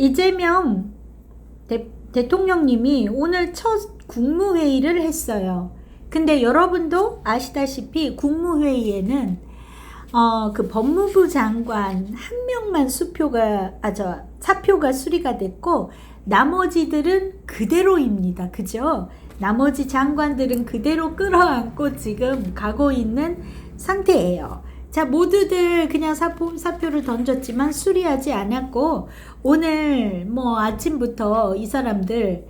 이재명 대, 대통령님이 오늘 첫 국무회의를 했어요. 근데 여러분도 아시다시피 국무회의에는 어, 그 법무부 장관 한 명만 수표가, 아, 저, 사표가 수리가 됐고, 나머지들은 그대로입니다. 그죠? 나머지 장관들은 그대로 끌어안고 지금 가고 있는 상태예요. 자, 모두들 그냥 사표, 사표를 던졌지만 수리하지 않았고, 오늘 뭐 아침부터 이 사람들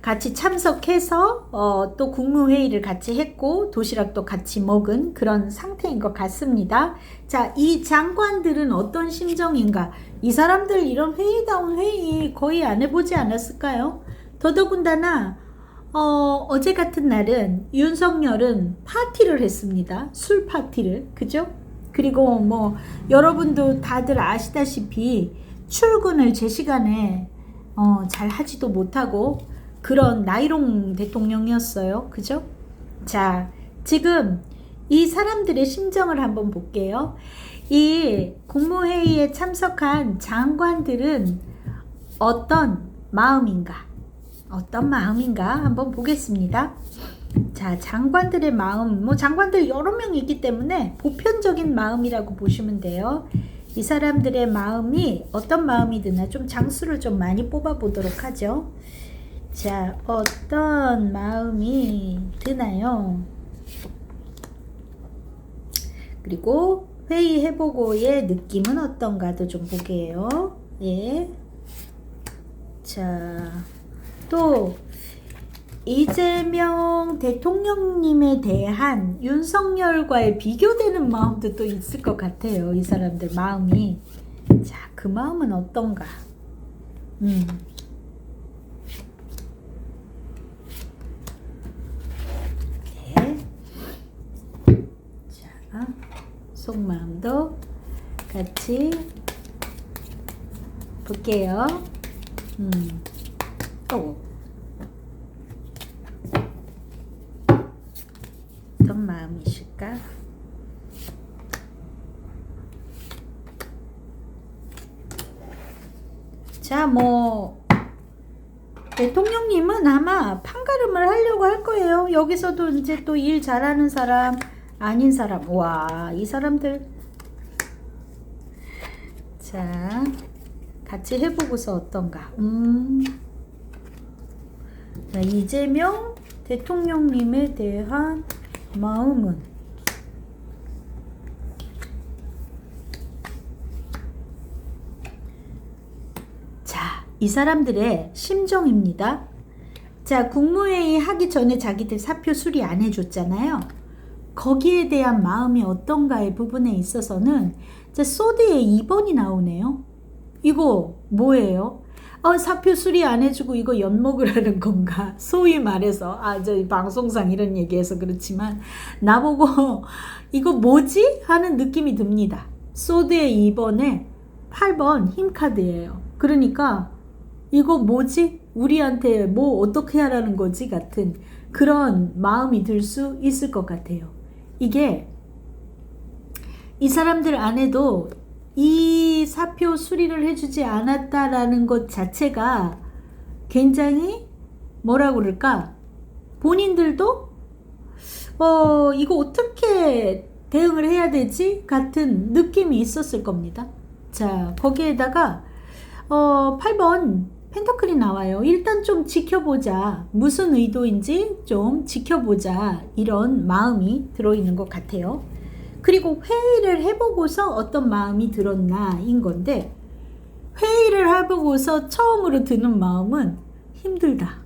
같이 참석해서 어, 또 국무회의를 같이 했고 도시락도 같이 먹은 그런 상태인 것 같습니다. 자, 이 장관들은 어떤 심정인가? 이 사람들 이런 회의다운 회의 거의 안 해보지 않았을까요? 더더군다나 어, 어제 같은 날은 윤석열은 파티를 했습니다. 술 파티를. 그죠? 그리고 뭐 여러분도 다들 아시다시피 출근을 제 시간에 어, 잘 하지도 못하고 그런 나이롱 대통령이었어요. 그죠? 자, 지금 이 사람들의 심정을 한번 볼게요. 이 국무회의에 참석한 장관들은 어떤 마음인가? 어떤 마음인가? 한번 보겠습니다. 자, 장관들의 마음, 뭐 장관들 여러 명 있기 때문에 보편적인 마음이라고 보시면 돼요. 이 사람들의 마음이 어떤 마음이 드나 좀 장수를 좀 많이 뽑아 보도록 하죠. 자, 어떤 마음이 드나요? 그리고 회의 해보고의 느낌은 어떤가도 좀 보게요. 예. 자, 또, 이재명 대통령님에 대한 윤석열과의 비교되는 마음도 또 있을 것 같아요. 이 사람들 마음이. 자, 그 마음은 어떤가? 음. 네. 자, 속마음도 같이 볼게요. 음. 또. 어떤 마음이실까? 자, 뭐, 대통령님은 아마 판가름을 하려고 할 거예요. 여기서도 이제 또 일 잘하는 사람, 아닌 사람. 와, 이 사람들. 자, 같이 해보고서 어떤가. 음. 자, 이재명 대통령님에 대한 마음은 자, 이 사람들의 심정입니다. 자, 국무회의 하기 전에 자기들 사표 수리 안 해줬잖아요. 거기에 대한 마음이 어떤가의 부분에 있어서는 자, 소드에 2번이 나오네요. 이거 뭐예요? 어, 사표 수리 안 해주고 이거 엿먹으라는 건가? 소위 말해서, 아, 저 방송상 이런 얘기해서 그렇지만, 나보고 이거 뭐지? 하는 느낌이 듭니다. 소드의 2번에 8번 힘카드예요. 그러니까, 이거 뭐지? 우리한테 뭐 어떻게 하라는 거지? 같은 그런 마음이 들 수 있을 것 같아요. 이게 이 사람들 안에도 이 사표 수리를 해주지 않았다라는 것 자체가 굉장히 뭐라 그럴까 본인들도 어 이거 어떻게 대응을 해야 되지 같은 느낌이 있었을 겁니다. 자 거기에다가 어 8번 펜터클이 나와요. 일단 좀 지켜보자. 무슨 의도인지 좀 지켜보자. 이런 마음이 들어있는 것 같아요. 그리고 회의를 해보고서 어떤 마음이 들었나인 건데 회의를 해보고서 처음으로 드는 마음은 힘들다.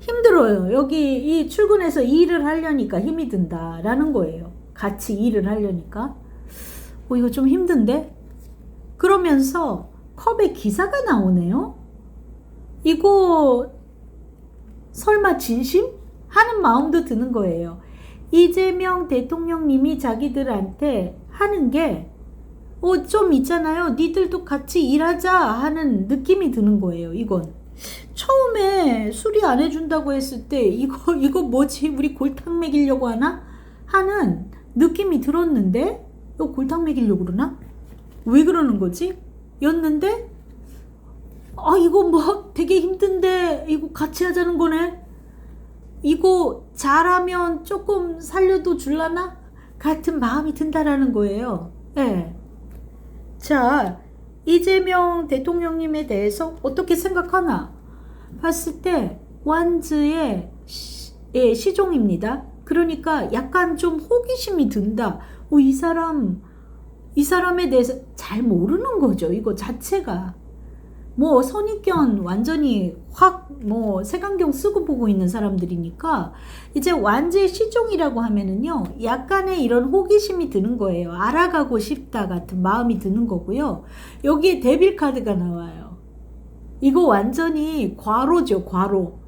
힘들어요. 여기 이 출근해서 일을 하려니까 힘이 든다라는 거예요. 같이 일을 하려니까. 어, 이거 좀 힘든데? 그러면서 컵에 기사가 나오네요. 이거 설마 진심? 하는 마음도 드는 거예요. 이재명 대통령님이 자기들한테 하는 게, 어, 좀 있잖아요. 니들도 같이 일하자 하는 느낌이 드는 거예요, 이건. 처음에 수리 안 해준다고 했을 때, 이거, 이거 뭐지? 우리 골탕 먹이려고 하나? 하는 느낌이 들었는데, 이거 골탕 먹이려고 그러나? 왜 그러는 거지? 였는데, 아, 이거 뭐 되게 힘든데 이거 같이 하자는 거네. 이거 잘하면 조금 살려도 줄라나? 같은 마음이 든다라는 거예요. 예. 자, 이재명 대통령님에 대해서 어떻게 생각하나? 봤을 때 완즈의 시, 예, 시종입니다. 그러니까 약간 좀 호기심이 든다. 어, 이 사람, 이 사람에 대해서 잘 모르는 거죠. 이거 자체가. 뭐 선입견 완전히 확 뭐 색안경 쓰고 보고 있는 사람들이니까 이제 완제 시종이라고 하면은요 약간의 이런 호기심이 드는 거예요. 알아가고 싶다 같은 마음이 드는 거고요. 여기에 데빌 카드가 나와요. 이거 완전히 과로죠 과로.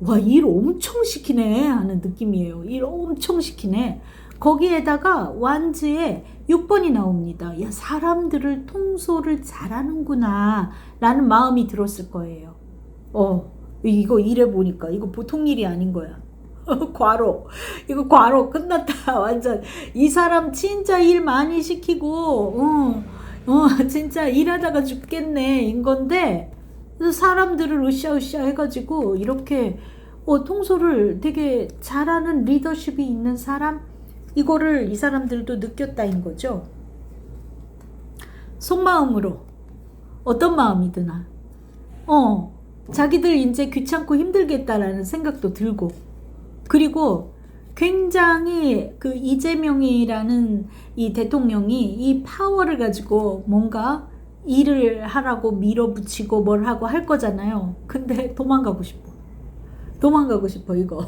와 일 엄청 시키네 하는 느낌이에요. 일 엄청 시키네 거기에다가 완즈에 6번이 나옵니다. 야, 사람들을 통솔을 잘하는구나. 라는 마음이 들었을 거예요. 어, 이거 일해 보니까 이거 보통 일이 아닌 거야. 과로. 이거 과로 끝났다. 완전. 이 사람 진짜 일 많이 시키고, 어, 어, 진짜 일하다가 죽겠네. 인 건데, 사람들을 으쌰으쌰 해가지고, 이렇게, 어, 통솔을 되게 잘하는 리더십이 있는 사람? 이거를 이 사람들도 느꼈다인 거죠. 속마음으로 어떤 마음이 드나? 어, 자기들 이제 귀찮고 힘들겠다라는 생각도 들고, 그리고 굉장히 그 이재명이라는 이 대통령이 이 파워를 가지고 뭔가 일을 하라고 밀어붙이고 뭘 하고 할 거잖아요. 근데 도망가고 싶어. 도망가고 싶어, 이거.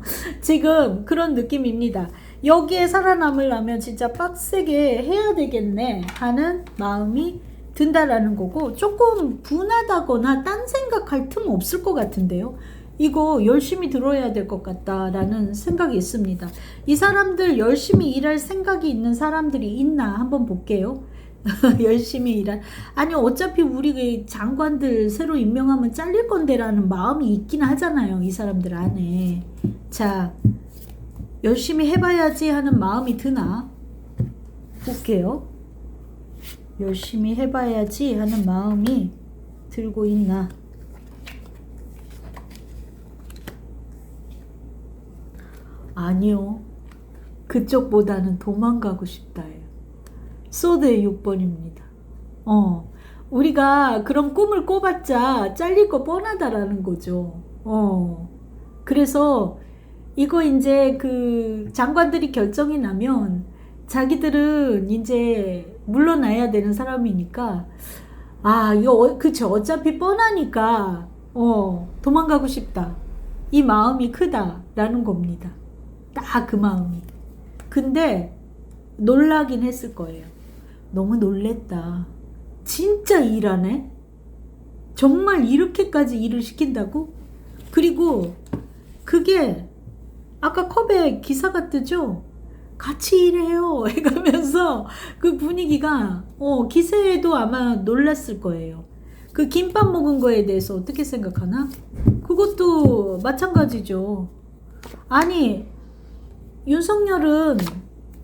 지금 그런 느낌입니다. 여기에 살아남으려면 진짜 빡세게 해야 되겠네 하는 마음이 든다라는 거고 조금 분하다거나 딴 생각할 틈 없을 것 같은데요. 이거 열심히 들어야 될 것 같다라는 생각이 있습니다. 이 사람들 열심히 일할 생각이 있는 사람들이 있나 한번 볼게요. 열심히 일한 아니 어차피 우리 그 장관들 새로 임명하면 잘릴 건데라는 마음이 있긴 하잖아요. 이 사람들 안에. 자, 열심히 해봐야지 하는 마음이 드나? 볼게요. 열심히 해봐야지 하는 마음이 들고 있나? 아니요. 그쪽보다는 도망가고 싶다예요. 소드의 6번입니다. 어. 우리가 그런 꿈을 꿔봤자 잘릴 거 뻔하다라는 거죠. 어. 그래서 이거 이제 그 장관들이 결정이 나면 자기들은 이제 물러나야 되는 사람이니까 아 이거 어, 그쵸. 어차피 뻔하니까 어 도망가고 싶다. 이 마음이 크다라는 겁니다. 딱 그 마음이. 근데 놀라긴 했을 거예요 너무 놀랬다. 진짜 일하네 정말 이렇게까지 일을 시킨다고? 그리고 그게 아까 컵에 기사가 뜨죠? 같이 일해요. 해가면서 그 분위기가, 어, 기세에도 아마 놀랐을 거예요. 그 김밥 먹은 거에 대해서 어떻게 생각하나? 그것도 마찬가지죠. 아니, 윤석열은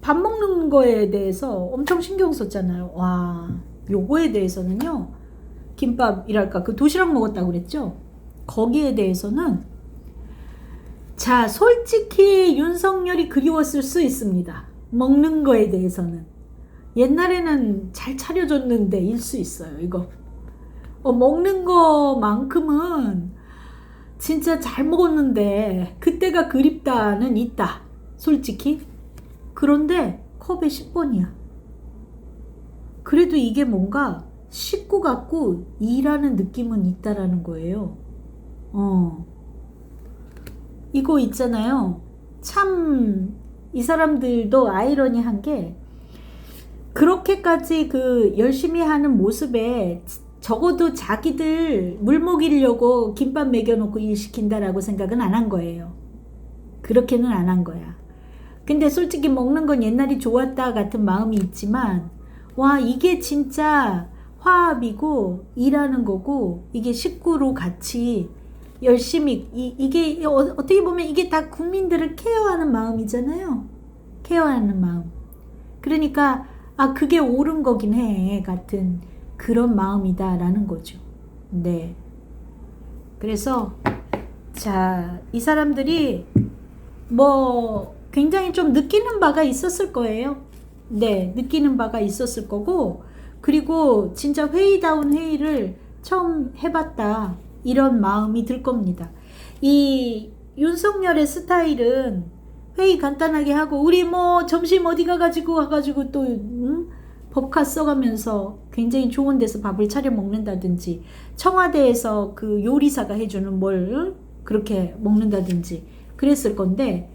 밥 먹는 거에 대해서 엄청 신경 썼잖아요. 와, 요거에 대해서는요, 김밥이랄까, 그 도시락 먹었다고 그랬죠? 거기에 대해서는 자, 솔직히 윤석열이 그리웠을 수 있습니다. 먹는 거에 대해서는. 옛날에는 잘 차려줬는데 일 수 있어요, 이거. 어, 먹는 거만큼은 진짜 잘 먹었는데 그때가 그립다는 있다. 솔직히. 그런데 컵에 10번이야. 그래도 이게 뭔가 식구 같고 일하는 느낌은 있다라는 거예요. 어. 이거 있잖아요. 참 이 사람들도 아이러니한 게 그렇게까지 그 열심히 하는 모습에 적어도 자기들 물 먹이려고 김밥 먹여놓고 일 시킨다라고 생각은 안 한 거예요. 그렇게는 안 한 거야. 근데 솔직히 먹는 건 옛날이 좋았다 같은 마음이 있지만 와 이게 진짜 화합이고 일하는 거고 이게 식구로 같이 열심히 이, 이게 어, 어떻게 보면 이게 다 국민들을 케어하는 마음이잖아요. 케어하는 마음. 그러니까 아 그게 옳은 거긴 해 같은 그런 마음이다라는 거죠. 네. 그래서 자, 이 사람들이 뭐 굉장히 좀 느끼는 바가 있었을 거예요. 네, 느끼는 바가 있었을 거고 그리고 진짜 회의다운 회의를 처음 해봤다 이런 마음이 들 겁니다. 이 윤석열의 스타일은 회의 간단하게 하고 우리 뭐 점심 어디 가가지고 와가지고 또 음? 법카 써가면서 굉장히 좋은 데서 밥을 차려 먹는다든지 청와대에서 그 요리사가 해주는 뭘 그렇게 먹는다든지 그랬을 건데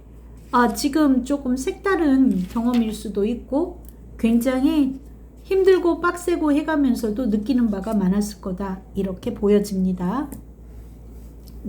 아 지금 조금 색다른 경험일 수도 있고 굉장히 힘들고 빡세고 해가면서도 느끼는 바가 많았을 거다 이렇게 보여집니다.